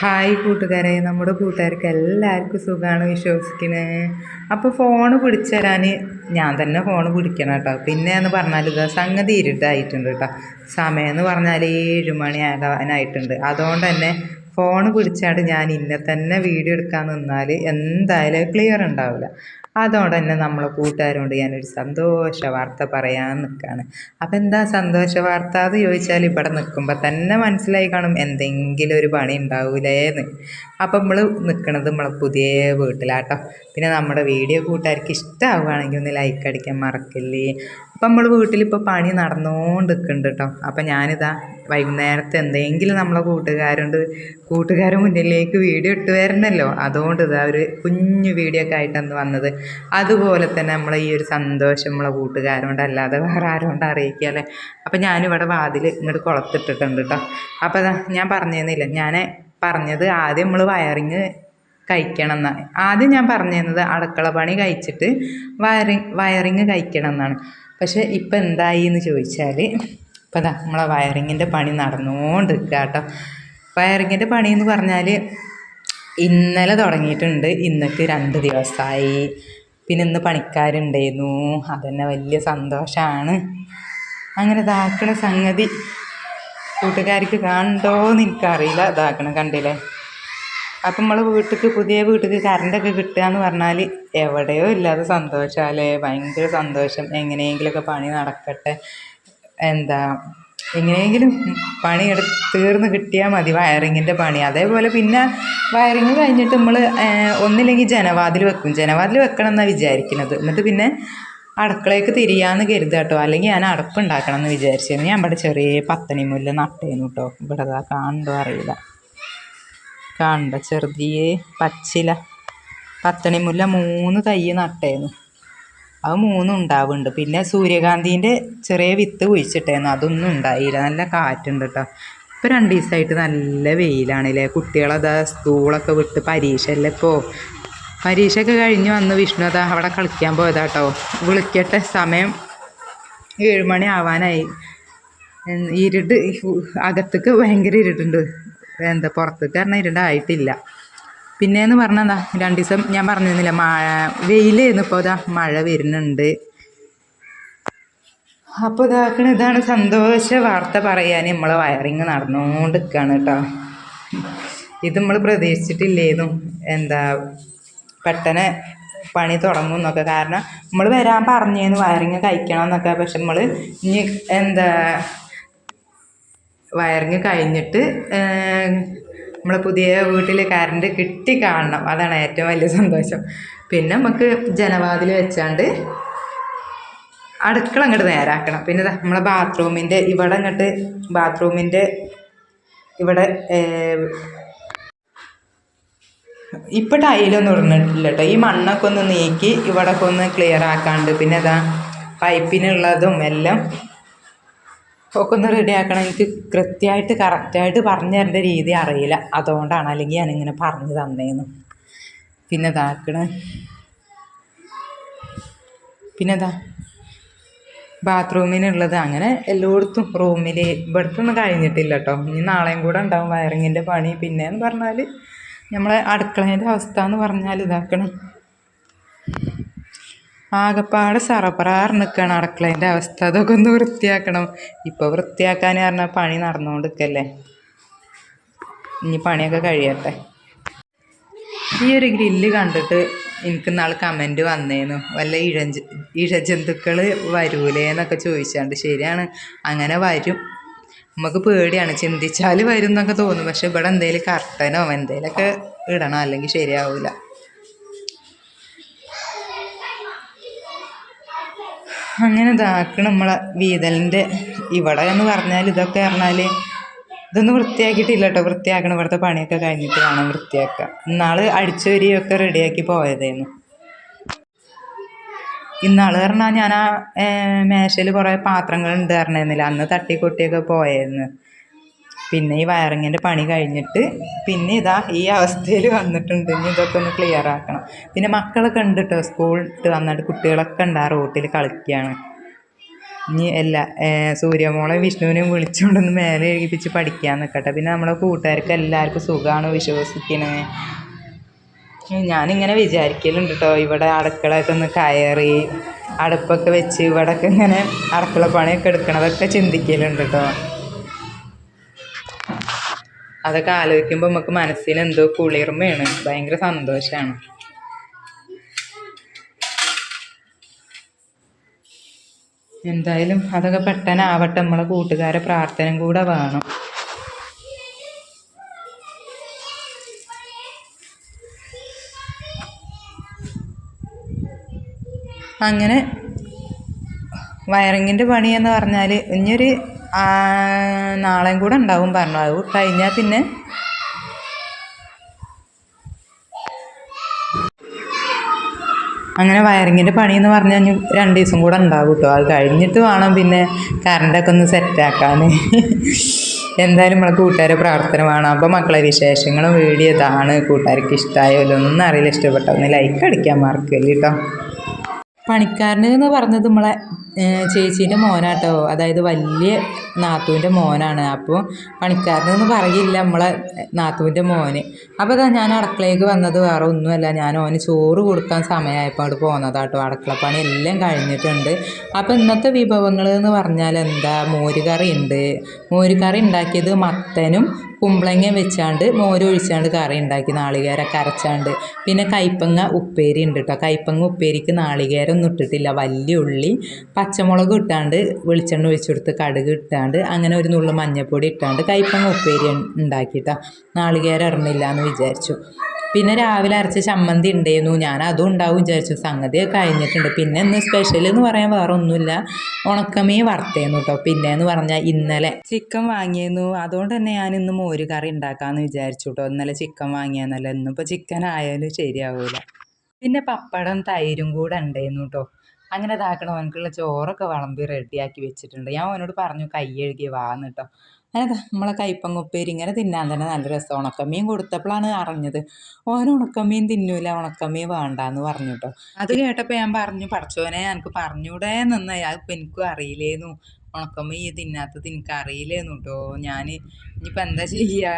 Hi കൂട്ടുകാരെ നമ്മുടെ കൂട്ടുകാർക്ക് എല്ലാവർക്കും സുഖമാണ് വിശ്വസിക്കുന്നത് അപ്പോൾ ഫോണ് പിടിച്ചു തരാൻ ഞാൻ തന്നെ ഫോണ് പിടിക്കണം കേട്ടോ. പിന്നെ എന്ന് പറഞ്ഞാൽ ഇതാ സംഗതി ഇരുട്ടായിട്ടുണ്ട് കേട്ടോ. സമയം എന്ന് പറഞ്ഞാൽ ഏഴ് മണി ആകാനായിട്ടുണ്ട് അതുകൊണ്ട് തന്നെ ഫോൺ പിടിച്ചാണ്ട് ഞാൻ ഇന്നെ തന്നെ വീഡിയോ എടുക്കാൻ നിന്നാൽ എന്തായാലും ക്ലിയർ ഉണ്ടാവില്ല. അതുകൊണ്ട് തന്നെ നമ്മളെ കൂട്ടുകാരോട് ഞാനൊരു സന്തോഷ വാർത്ത പറയാൻ നിൽക്കുകയാണ് അപ്പം എന്താ സന്തോഷ വാർത്ത? എന്ന് ചോദിച്ചാൽ ഇവിടെ നിൽക്കുമ്പോൾ തന്നെ മനസ്സിലായി കാണും എന്തെങ്കിലും ഒരു പണി ഉണ്ടാവൂലേന്ന്. അപ്പം നമ്മൾ നിൽക്കുന്നത് നമ്മളെ പുതിയ വീട്ടിലാട്ടോ. പിന്നെ നമ്മുടെ വീഡിയോ കൂട്ടുകാർക്ക് ഇഷ്ടമാവുകയാണെങ്കിൽ ഒന്ന് ലൈക്ക് അടിക്കാൻ മറക്കില്ലേ? അപ്പം നമ്മൾ വീട്ടിലിപ്പോൾ പണി നടന്നുകൊണ്ട് നിൽക്കുന്നുണ്ട് കേട്ടോ അപ്പം ഞാനിതാ വൈകുന്നേരത്തെ എന്തെങ്കിലും നമ്മളെ കൂട്ടുകാരുണ്ട് കൂട്ടുകാരുടെ മുന്നിലേക്ക് വീഡിയോ ഇട്ട് വരണമല്ലോ അതുകൊണ്ട് ഇതാ ഒരു കുഞ്ഞു വീഡിയോ ഒക്കെ ആയിട്ടാണ് വന്നത്. അതുപോലെ തന്നെ നമ്മളെ ഈ ഒരു സന്തോഷം നമ്മളെ കൂട്ടുകാരോണ്ട് അല്ലാതെ വേറെ ആരോണ്ട് അറിയിക്കാല്ലേ അപ്പം ഞാനിവിടെ വാതിൽ ഇങ്ങോട്ട് കുളത്തിട്ടിട്ടുണ്ട് കേട്ടോ അപ്പോൾ ഞാൻ പറഞ്ഞതെന്നില്ല ഞാൻ പറഞ്ഞത് ആദ്യം നമ്മൾ വയറിങ് കഴിക്കണം എന്നാണ് ആദ്യം ഞാൻ പറഞ്ഞിരുന്നത് അടുക്കള പണി കഴിച്ചിട്ട് വയറിങ് വയറിങ് കഴിക്കണം എന്നാണ് പക്ഷേ ഇപ്പം എന്തായി എന്ന് ചോദിച്ചാൽ ഇപ്പം അതാ നമ്മളെ വയറിങ്ങിന്റെ പണി നടന്നുകൊണ്ടിരിക്കുക കേട്ടോ വയറിങ്ങിന്റെ പണി എന്ന് പറഞ്ഞാൽ ഇന്നലെ തുടങ്ങിയിട്ടുണ്ട്. ഇന്നത്തെ രണ്ട് ദിവസമായി പിന്നെ ഇന്ന് പണിക്കാരുണ്ടായിരുന്നു. അതന്നെ വലിയ സന്തോഷമാണ് അങ്ങനെ ഇതാക്കണ സംഗതി കൂട്ടുകാർക്ക് കാണണ്ടോയെന്ന് എനിക്കറിയില്ല. ഇതാക്കണം കണ്ടില്ലേ? അപ്പം നമ്മൾ വീട്ടിലേക്ക് പുതിയ വീട്ടിലേക്ക് കറണ്ടൊക്കെ കിട്ടുക എന്ന് പറഞ്ഞാൽ എവിടെയോ ഇല്ലാതെ സന്തോഷമല്ലേ ഭയങ്കര സന്തോഷം. എങ്ങനെയെങ്കിലുമൊക്കെ പണി നടക്കട്ടെ. എന്താ എങ്ങനെയെങ്കിലും പണി എടുത്ത് തീർന്ന് കിട്ടിയാൽ മതി വയറിങ്ങിന്റെ പണി. അതേപോലെ പിന്നെ വയറിങ് കഴിഞ്ഞിട്ട് നമ്മൾ ഒന്നില്ലെങ്കിൽ ജനവാതിൽ വെക്കും. ജനവാതിൽ വെക്കണം എന്നാണ് വിചാരിക്കുന്നത്. എന്നിട്ട് പിന്നെ അടുക്കളയ്ക്ക് തിരിയാന്ന് കരുതുക കേട്ടോ. അല്ലെങ്കിൽ ഞാൻ അടുപ്പുണ്ടാക്കണം എന്ന് വിചാരിച്ചിരുന്നു ഞാൻ ഇവിടെ ചെറിയ പത്തണി മുല്ല നട്ടേന്നു കേട്ടോ. ഇവിടെ കാണണ്ടോ അറിയില്ല. കണ്ട ചെറുതിയെ പച്ചില. പത്തണിമുല്ല മൂന്ന് തൈ നട്ടേന്നു. അത് മൂന്നും ഉണ്ടാവുന്നുണ്ട് പിന്നെ സൂര്യകാന്തിന്റെ ചെറിയ വിത്ത് കുഴിച്ചിട്ടേന്നു. അതൊന്നും ഉണ്ടായില്ല. നല്ല കാറ്റുണ്ട് കേട്ടോ ഇപ്പോൾ രണ്ട് ദിവസമായിട്ട് നല്ല വെയിലാണല്ലേ? കുട്ടികളതാ സ്കൂളൊക്കെ വിട്ട് പരീക്ഷയല്ലേ ഇപ്പോൾ പരീക്ഷയൊക്കെ കഴിഞ്ഞ് വന്ന് വിഷ്ണു അതാ അവിടെ കളിക്കാൻ പോയതാ കേട്ടോ വിളിക്കട്ടെ. സമയം ഏഴുമണി ആവാനായി. ഇരുട്ട് അകത്തേക്ക് ഭയങ്കര ഇരുട്ടുണ്ട്. എന്താ പുറത്തേക്ക് പറഞ്ഞാൽ ഇരുണ്ടായിട്ടില്ല. പിന്നെയെന്ന് പറഞ്ഞാൽ എന്താ രണ്ട് ദിവസം ഞാൻ പറഞ്ഞിരുന്നില്ല മഴ വെയിലായിരുന്നു ഇപ്പോൾ ഇതാ മഴ വരുന്നുണ്ട്. അപ്പോൾ ഇതാക്കണ ഇതാണ് സന്തോഷ വാർത്ത പറയാൻ നമ്മൾ വയറിങ് നടന്നുകൊണ്ട് നിൽക്കുകയാണ് കേട്ടോ. ഇത് നമ്മൾ പ്രതീക്ഷിച്ചിട്ടില്ലേന്നു. എന്താ പെട്ടെന്ന് പണി തുടങ്ങും എന്നൊക്കെ കാരണം നമ്മൾ വരാൻ പറഞ്ഞേന്ന് വയറിങ് കഴിക്കണം എന്നൊക്കെ പക്ഷെ നമ്മൾ ഇനി എന്താ വയറിങ് കഴിഞ്ഞിട്ട് നമ്മളെ പുതിയ വീട്ടിൽ കറണ്ട് കിട്ടി കാണണം. അതാണ് ഏറ്റവും വലിയ സന്തോഷം. പിന്നെ നമുക്ക് ജനവാതിൽ വെച്ചാണ്ട് അടുക്കള അങ്ങോട്ട് നേരാക്കണം. പിന്നെ നമ്മളെ ബാത്റൂമിന്റെ ഇവിടെ അങ്ങോട്ട് ബാത്റൂമിന്റെ ഇവിടെ ഇപ്പം ടൈലൊന്നും ഇടുന്നിട്ടില്ല കേട്ടോ ഈ മണ്ണൊക്കെ ഒന്ന് നീക്കി ഇവിടെയൊക്കെ ഒന്ന് ക്ലിയർ ആക്കാണ്ട്. പിന്നെ അതാ പൈപ്പിനുള്ളതും എല്ലാം ഒക്കെ ഒന്ന് റെഡി ആക്കണം. എനിക്ക് കൃത്യമായിട്ട് കറക്റ്റായിട്ട് പറഞ്ഞു തരേണ്ട രീതി അറിയില്ല. അതുകൊണ്ടാണ് അല്ലെങ്കിൽ ഞാനിങ്ങനെ പറഞ്ഞു തന്നേന്ന്. പിന്നെ ഇതാക്കണ പിന്നെ ഇതാ ബാത്റൂമിനുള്ളത് അങ്ങനെ എല്ലായിടത്തും റൂമിൽ ഇവിടുത്തൊന്നും കഴിഞ്ഞിട്ടില്ല കേട്ടോ ഇനി നാളെയും കൂടെ ഉണ്ടാവും വയറിങ്ങിന്റെ പണി. പിന്നെ എന്ന് പറഞ്ഞാൽ നമ്മളെ അടുക്കളേന്റെ അവസ്ഥ എന്ന് പറഞ്ഞാൽ ഇതാക്കണം. ആകപ്പാട് സറപ്പറാറ് നിൽക്കുകയാണ് അടുക്കളേന്റെ അവസ്ഥ അതൊക്കെ ഒന്ന് വൃത്തിയാക്കണം. ഇപ്പോൾ വൃത്തിയാക്കാൻ പറഞ്ഞാൽ പണി നടന്നുകൊണ്ട് നിൽക്കല്ലേ ഇനി പണിയൊക്കെ കഴിയട്ടെ. ഈ ഒരു ഗ്രില്ല് കണ്ടിട്ട് എനിക്ക് നാളെ കമന്റ് വന്നേന്നു. വല്ല ഇഴജ ഇഴജന്തുക്കൾ വരൂലേ എന്നൊക്കെ ചോദിച്ചാണ്ട്. ശരിയാണ് അങ്ങനെ വരും. നമുക്ക് പേടിയാണ് ചിന്തിച്ചാൽ വരും എന്നൊക്കെ തോന്നും. പക്ഷെ ഇവിടെ എന്തെങ്കിലും കർട്ടനോ എന്തെങ്കിലുമൊക്കെ ഇടണം? അല്ലെങ്കിൽ ശരിയാവില്ല അങ്ങനെ ഇതാക്കണം നമ്മളെ വീതലിന്റെ ഇവിടെ എന്ന് പറഞ്ഞാൽ ഇതൊക്കെ പറഞ്ഞാൽ ഇതൊന്നും വൃത്തിയാക്കിയിട്ടില്ല കേട്ടോ. വൃത്തിയാക്കണം. ഇവിടുത്തെ പണിയൊക്കെ കഴിഞ്ഞിട്ട് വേണം വൃത്തിയാക്കുക ഇന്നാൾ അടിച്ചു വരികയൊക്കെ റെഡിയാക്കി പോയതായിരുന്നു ഇന്നാൾ പറഞ്ഞാൽ ഞാൻ ആ മേശയിൽ കുറേ പാത്രങ്ങൾ ഉണ്ട് പറഞ്ഞിരുന്നില്ല. അന്ന് തട്ടിക്കൊട്ടിയൊക്കെ പോയായിരുന്നു പിന്നെ ഈ വയറിങ്ങിന്റെ പണി കഴിഞ്ഞിട്ട് പിന്നെ ഇതാ ഈ അവസ്ഥയിൽ വന്നിട്ടുണ്ട്. ഇനി ഇതൊക്കെ ഒന്ന് ക്ലിയർ ആക്കണം. പിന്നെ മക്കളൊക്കെ ഉണ്ട് കേട്ടോ സ്കൂളിട്ട് വന്നിട്ട് കുട്ടികളൊക്കെ ഉണ്ട് ആ റോട്ടിൽ കളിക്കുകയാണ് ഇനി ഏഹ് സൂര്യമോളെ വിഷ്ണുവിനെയും വിളിച്ചുകൊണ്ടൊന്ന് മേലെ എഴുതിപ്പിച്ച് പഠിക്കാൻ നിൽക്കട്ടെ പിന്നെ നമ്മളെ കൂട്ടുകാർക്ക് എല്ലാവർക്കും സുഖമാണ് വിശ്വസിക്കണേ? ഞാനിങ്ങനെ വിചാരിക്കലുണ്ട് കേട്ടോ ഇവിടെ അടുക്കളയൊക്കെ ഒന്ന് കയറി അടുപ്പൊക്കെ വെച്ച് ഇവിടെയൊക്കെ ഇങ്ങനെ അടുക്കള പണിയൊക്കെ എടുക്കണതൊക്കെ ചിന്തിക്കലുണ്ട് കേട്ടോ അതൊക്കെ ആലോചിക്കുമ്പോൾ നമുക്ക് മനസ്സിന് എന്തോ കുളിർമയാണ്. ഭയങ്കര സന്തോഷമാണ് എന്തായാലും അതൊക്കെ പെട്ടെന്നാവട്ടെ. നമ്മളെ കൂട്ടുകാരെ പ്രാർത്ഥനയും കൂടെ വേണം. അങ്ങനെ വയറിങ്ങിന്റെ പണി എന്ന് പറഞ്ഞാൽ ഇനിയൊരു നാളെയും കൂടെ ഉണ്ടാവും പറഞ്ഞു. അത് കഴിഞ്ഞാൽ പിന്നെ. അങ്ങനെ വയറിങ്ങിന്റെ പണി എന്ന് പറഞ്ഞാൽ കഴിഞ്ഞാൽ രണ്ട് ദിവസം കൂടെ ഉണ്ടാവും കേട്ടോ അത് കഴിഞ്ഞിട്ട് വേണം പിന്നെ കറണ്ടൊക്കെ ഒന്ന് സെറ്റാക്കാൻ എന്തായാലും നമ്മളെ കൂട്ടുകാരെ പ്രാർത്ഥന വേണം. അപ്പോൾ മക്കളെ വിശേഷങ്ങളും വീഡിയോ ഇതാണ്. കൂട്ടുകാർക്ക് ഇഷ്ടമായോ ഒന്നും അറിയില്ല. ഇഷ്ടപ്പെട്ടോ ഒന്ന് ലൈക്ക് അടിക്കാൻ മറക്കല്ലേ കേട്ടോ പണിക്കാരന് എന്ന് പറഞ്ഞത് നമ്മളെ ചേച്ചീന്റെ മോനാട്ടോ. അതായത് വലിയ നാത്തൂന്റെ മോനാണ്. അപ്പോൾ പണിക്കാരനെന്ന് പറയില്ല നമ്മളെ നാത്തൂന്റെ മോന്. അപ്പോൾ അതാ ഞാൻ അടുക്കളയിലേക്ക് വന്നത് വേറെ ഒന്നുമല്ല. ഞാൻ ഓന് ചോറ് കൊടുക്കാൻ സമയമായപ്പോൾ അവിടെ പോകുന്നതാട്ടോ അടുക്കളപ്പണി എല്ലാം കഴിഞ്ഞിട്ടുണ്ട്. അപ്പോൾ ഇന്നത്തെ വിഭവങ്ങൾ എന്ന് പറഞ്ഞാൽ എന്താ? മോരുകറി ഉണ്ട്. മോരുകറി ഉണ്ടാക്കിയത് മത്തനും കുമ്പളങ്ങ വെച്ചാണ്ട് മോര് ഒഴിച്ചാണ്ട് കറി ഉണ്ടാക്കി നാളികേരൊക്കെ അരച്ചാണ്ട്. പിന്നെ കൈപ്പങ്ങ ഉപ്പേരി ഉണ്ട് കേട്ടോ കൈപ്പങ്ങ ഉപ്പേരിക്ക് നാളികേരം ഒന്നും ഇട്ടിട്ടില്ല. വലിയ ഉള്ളി പച്ചമുളക് ഇട്ടാണ്ട് വെളിച്ചെണ്ണ ഒഴിച്ചെടുത്ത് കടുക് ഇട്ടാണ്ട് അങ്ങനെ ഒരു നുള്ളു മഞ്ഞൾപ്പൊടി ഇട്ടാണ്ട് കൈപ്പങ്ങ ഉപ്പേരി ഉണ്ടാക്കി കേട്ടോ നാളികേരം ഇറങ്ങില്ല എന്ന് വിചാരിച്ചു. പിന്നെ രാവിലെ അരച്ച ചമ്മന്തി ഉണ്ടായിരുന്നു ഞാൻ അതും ഉണ്ടാവും വിചാരിച്ചു. സംഗതി കഴിഞ്ഞിട്ടുണ്ട്. പിന്നെ ഇന്ന് സ്പെഷ്യൽ എന്ന് പറയാൻ വേറെ ഒന്നുമില്ല ഉണക്കമേ വറുത്തേന്നു കേട്ടോ പിന്നെ എന്ന് പറഞ്ഞാൽ ഇന്നലെ ചിക്കൻ വാങ്ങിയിരുന്നു അതുകൊണ്ട് തന്നെ ഞാൻ ഇന്ന് മോര് കറി ഉണ്ടാക്കാമെന്ന് വിചാരിച്ചു കേട്ടോ ഇന്നലെ ചിക്കൻ വാങ്ങിയെന്നല്ല. ഇന്നിപ്പോൾ ചിക്കൻ ആയാലും ശരിയാവൂല. പിന്നെ പപ്പടം തൈരും കൂടെ ഉണ്ടായിരുന്നു കേട്ടോ അങ്ങനെ ഇതാക്കണം അവനക്കുള്ള ചോറൊക്കെ വിളമ്പി റെഡിയാക്കി വെച്ചിട്ടുണ്ട്. ഞാൻ അവനോട് പറഞ്ഞു കൈ എഴുകി വാന്ന് കേട്ടോ അങ്ങനെ നമ്മളെ കൈപ്പങ്ങ കുപ്പേരി ഇങ്ങനെ തിന്നാൻ തന്നെ നല്ല രസം. ഉണക്കമീൻ കൊടുത്തപ്പോഴാണ് അറിഞ്ഞത്. ഓൻ ഉണക്കമീൻ തിന്നൂല ഉണക്കമീൻ വേണ്ടാന്ന് പറഞ്ഞു കേട്ടോ അത് കേട്ടപ്പോൾ ഞാൻ പറഞ്ഞു പഠിച്ചോനെ എനിക്ക് പറഞ്ഞൂടെ നിന്ന് അതിപ്പോൾ എനിക്കും അറിയില്ലേന്നു. ഉണക്കമീൻ ഈ തിന്നാത്തത് എനിക്ക് അറിയില്ലേന്നു കേട്ടോ ഞാൻ ഇനിയിപ്പോൾ എന്താ ചെയ്യുക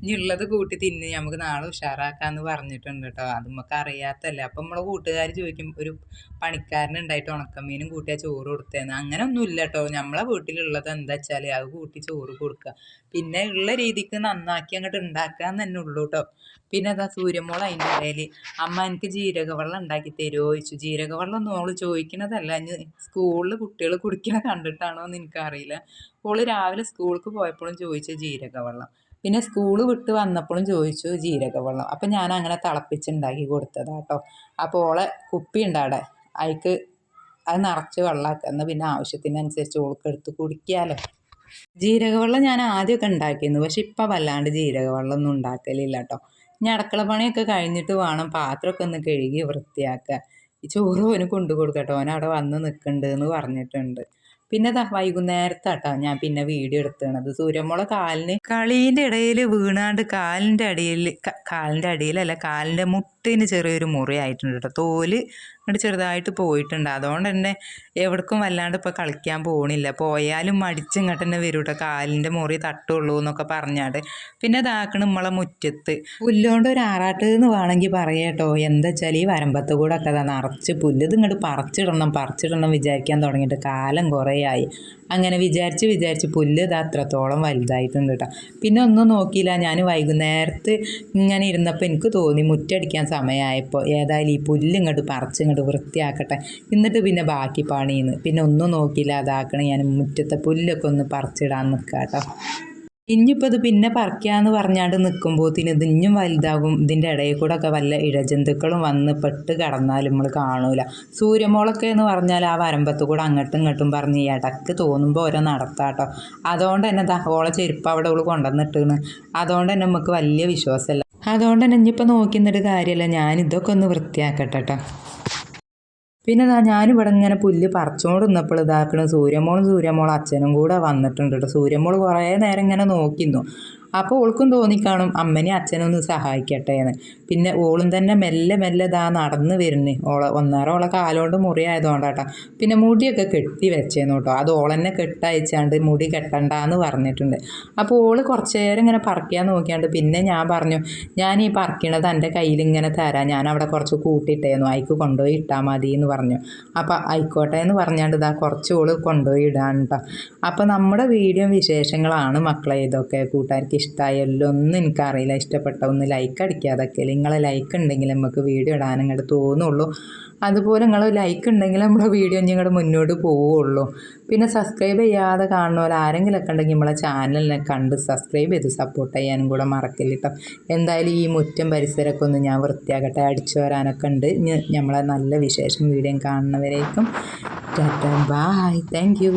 ഇനി ഉള്ളത് കൂട്ടി തിന്ന് നമുക്ക് നാളെ ഉഷാറാക്കാന്ന് പറഞ്ഞിട്ടുണ്ട് കേട്ടോ അത് നമുക്ക് അറിയാത്തല്ലേ അപ്പം നമ്മളെ കൂട്ടുകാർ ചോദിക്കും ഒരു പണിക്കാരനുണ്ടായിട്ട് ഉണക്കമ്മീനും കൂട്ടിയാൽ ചോറ് കൊടുത്തേന്ന്. അങ്ങനെ ഒന്നും ഇല്ല കേട്ടോ നമ്മളെ വീട്ടിലുള്ളത് എന്താ വെച്ചാൽ അത് കൂട്ടി ചോറ് കൊടുക്കുക പിന്നെ ഉള്ള രീതിക്ക് നന്നാക്കി അങ്ങോട്ട് ഉണ്ടാക്കാൻ തന്നെ ഉള്ളൂ കേട്ടോ പിന്നെ അതാ സൂര്യമോൾ അതിന്റെ ഇടയിൽ അമ്മ എനിക്ക് ജീരകവെള്ളം ഉണ്ടാക്കി തരുമോ ചോദിച്ചു. ജീരകവെള്ളം ഒന്നും അവൾ ചോദിക്കണതല്ല സ്കൂളിൽ കുട്ടികൾ കുടിക്കണ കണ്ടിട്ടാണോ എന്ന് എനിക്കറിയില്ല. ഓൾ രാവിലെ സ്കൂൾക്ക് പോയപ്പോഴും ചോദിച്ചു ജീരകവെള്ളം. പിന്നെ സ്കൂൾ വിട്ട് വന്നപ്പോഴും ചോദിച്ചു ജീരകവെള്ളം. അപ്പം ഞാൻ അങ്ങനെ തിളപ്പിച്ചുണ്ടാക്കി കൊടുത്തതാട്ടോ. അപ്പോൾ ഓളെ കുപ്പി ഉണ്ടവിടെ അതിക്ക് അത് നിറച്ച് വെള്ളമാക്കുക എന്നാൽ പിന്നെ ആവശ്യത്തിനനുസരിച്ച് ഓൾക്ക് എടുത്ത് കുടിക്കാമല്ലോ ജീരകവെള്ളം ഞാൻ ആദ്യമൊക്കെ ഉണ്ടാക്കിയിരുന്നു. പക്ഷെ ഇപ്പം വല്ലാണ്ട് ജീരകവെള്ളം ഒന്നും ഉണ്ടാക്കലില്ല കേട്ടോ ഇനി അടുക്കള പണിയൊക്കെ കഴിഞ്ഞിട്ട് വേണം പാത്രമൊക്കെ ഒന്ന് കഴുകി വൃത്തിയാക്കുക ഈ ചോറ് ഓന് കൊണ്ടു കൊടുക്കട്ടോ ഓനവിടെ വന്ന് നിൽക്കുന്നുണ്ട് എന്ന് പറഞ്ഞിട്ടുണ്ട്. പിന്നെ ദാ വൈകുന്നേരത്താട്ടോ ഞാൻ പിന്നെ വീഡിയോ എടുത്തത് സൂര്യമോളെ കാലിന് കളീന്റെ ഇടയിൽ വീണാണ്ട് കാലിന്റെ അടിയിൽ കാലിന്റെ അടിയിലല്ല കാലിന്റെ മുട്ടിന് ചെറിയൊരു മുറിയായിട്ടുണ്ട് കേട്ടോ തോൽ അങ്ങോട്ട് ചെറുതായിട്ട് പോയിട്ടുണ്ട്. അതുകൊണ്ട് തന്നെ എവിടേക്കും വല്ലാണ്ട് ഇപ്പോൾ കളിക്കാൻ പോകണില്ല പോയാലും മടിച്ച് ഇങ്ങോട്ട് തന്നെ വരും കേട്ടോ കാലിന്റെ മുറി തട്ടുള്ളൂ എന്നൊക്കെ പറഞ്ഞാണ്ട്. പിന്നെ ഇതാക്കണം നമ്മളെ മുറ്റത്ത്. പുല്ലുകൊണ്ട് ഒരു ആറാട്ട് എന്ന് വേണമെങ്കിൽ പറയാം കേട്ടോ എന്താ വെച്ചാൽ ഈ വരമ്പത്ത് കൂടെ ഒക്കെ നിറച്ച് പുല്ല് ഇത് ഇങ്ങോട്ട് പറിച്ചിടണം പറിച്ചിടണം വിചാരിക്കാൻ തുടങ്ങിയിട്ട് കാലം കുറേ ആയി അങ്ങനെ വിചാരിച്ച് വിചാരിച്ച് പുല്ല് ഇത് അത്രത്തോളം വലുതായിട്ടുണ്ട് കേട്ടോ പിന്നെ ഒന്നും നോക്കിയില്ല. ഞാൻ വൈകുന്നേരത്ത് ഇങ്ങനെ ഇരുന്നപ്പോൾ എനിക്ക് തോന്നി മുറ്റടിക്കാൻ സമയമായപ്പോൾ ഏതായാലും ഈ പുല്ല് ഇങ്ങോട്ട് പറിച്ച് ഇങ്ങോട്ട് വൃത്തിയാക്കട്ടെ. എന്നിട്ട് പിന്നെ ബാക്കി പണിയുന്നു. പിന്നെ ഒന്നും നോക്കിയില്ല. അതാക്കണം ഞാൻ മുറ്റത്തെ പുല്ലൊക്കെ ഒന്ന് പറിച്ചിടാൻ നിൽക്കാം കേട്ടോ ഇനിയിപ്പോൾ ഇത് പിന്നെ പറിക്കാന്ന് പറഞ്ഞാണ്ട് നിൽക്കുമ്പോൾ ഇത് ഇഞ്ഞും വലുതാകും. ഇതിന്റെ ഇടയിൽ കൂടെ ഒക്കെ വല്ല ഇഴജന്തുക്കളും വന്ന് പെട്ട് കടന്നാൽ നമ്മൾ കാണൂല. സൂര്യമോളൊക്കെ എന്ന് പറഞ്ഞാൽ ആ വരമ്പത്ത് കൂടെ അങ്ങോട്ടും ഇങ്ങോട്ടും പറഞ്ഞ് ഇടയ്ക്ക് തോന്നുമ്പോൾ ഓരോ നടത്താട്ടോ. അതുകൊണ്ട് തന്നെ ഓളെ ചെരുപ്പ് അവിടെ അവൾ കൊണ്ടുവന്നിട്ടാണ്. അതുകൊണ്ട് തന്നെ നമുക്ക് വലിയ വിശ്വാസമല്ല അതുകൊണ്ട് തന്നെ ഇനിയിപ്പോൾ നോക്കുന്നൊരു കാര്യമല്ല ഞാനിതൊക്കെ ഒന്ന് വൃത്തിയാക്കട്ടെ കേട്ടോ പിന്നെ ഇതാ ഞാനിവിടെ ഇങ്ങനെ പുല്ല് പറിച്ചുകൊണ്ട് നിന്നപ്പോൾ ഇതാക്കണ സൂര്യമോളും സൂര്യമോളും അച്ഛനും കൂടെ വന്നിട്ടുണ്ട് കേട്ടോ സൂര്യമോൾ കുറേ നേരം ഇങ്ങനെ നോക്കിന്നു. അപ്പോൾ ഓൾക്കും തോന്നിക്കാണും അമ്മനെ അച്ഛനൊന്ന് സഹായിക്കട്ടെ എന്ന്. പിന്നെ ഓളും തന്നെ മെല്ലെ മെല്ലെ ഇതാ നടന്ന് വരുന്നേ. ഓളെ ഒന്നേരം ഓളെ കാലുകൊണ്ട് മുറിയായതുകൊണ്ടാട്ടോ പിന്നെ മുടിയൊക്കെ കെട്ടി വെച്ചേന്നു കേട്ടോ. അത് ഓളെന്നെ കെട്ടയച്ചാണ്ട് മുടി കെട്ടണ്ടെന്ന് പറഞ്ഞിട്ടുണ്ട്. അപ്പോൾ ഓൾ കുറച്ച് നേരം ഇങ്ങനെ പറക്കാൻ നോക്കിയാണ്ട് പിന്നെ ഞാൻ പറഞ്ഞു ഞാൻ ഈ പറക്കണത് എന്റെ കയ്യിൽ ഇങ്ങനെ തരാം. ഞാൻ അവിടെ കുറച്ച് കൂട്ടിയിട്ടേന്നു അയക്ക് കൊണ്ടുപോയി ഇട്ടാൽ മതി എന്ന് പറഞ്ഞു. അപ്പോൾ ആയിക്കോട്ടെ എന്ന് പറഞ്ഞാണ്ട് ഇതാ കുറച്ച് ഓൾ കൊണ്ടുപോയി ഇടാൻ കേട്ടോ അപ്പോൾ നമ്മുടെ വീഡിയോ വിശേഷങ്ങളാണ് മക്കളെ ഇതൊക്കെ കൂട്ടുകാർക്ക് ഇഷ്ടമായല്ലോ ഒന്നും എനിക്കറിയില്ല. ഇഷ്ടപ്പെട്ട ഒന്ന് ലൈക്ക് അടിക്കാതൊക്കെ നിങ്ങളെ ലൈക്ക് ഉണ്ടെങ്കിൽ നമുക്ക് വീഡിയോ ഇടാൻ ഇങ്ങോട്ട് തോന്നുള്ളൂ. അതുപോലെ നിങ്ങൾ ലൈക്ക് ഉണ്ടെങ്കിൽ നമ്മുടെ വീഡിയോ ഇങ്ങോട്ട് മുന്നോട്ട് പോവുള്ളൂ. പിന്നെ സബ്സ്ക്രൈബ് ചെയ്യാതെ കാണുന്നവർ ആരെങ്കിലുമൊക്കെ ഉണ്ടെങ്കിൽ നമ്മളെ ചാനലിനെ കണ്ട് സബ്സ്ക്രൈബ് ചെയ്ത് സപ്പോർട്ട് ചെയ്യാനും കൂടെ മറക്കില്ല കേട്ടോ എന്തായാലും ഈ മുറ്റം പരിസരമൊക്കെ ഒന്ന് ഞാൻ വൃത്തിയാകട്ടെ അടിച്ചു വരാനൊക്കെ ഉണ്ട്. നമ്മളെ നല്ല വിശേഷം വീഡിയോ കാണുന്നവരേക്കും. Bye thank you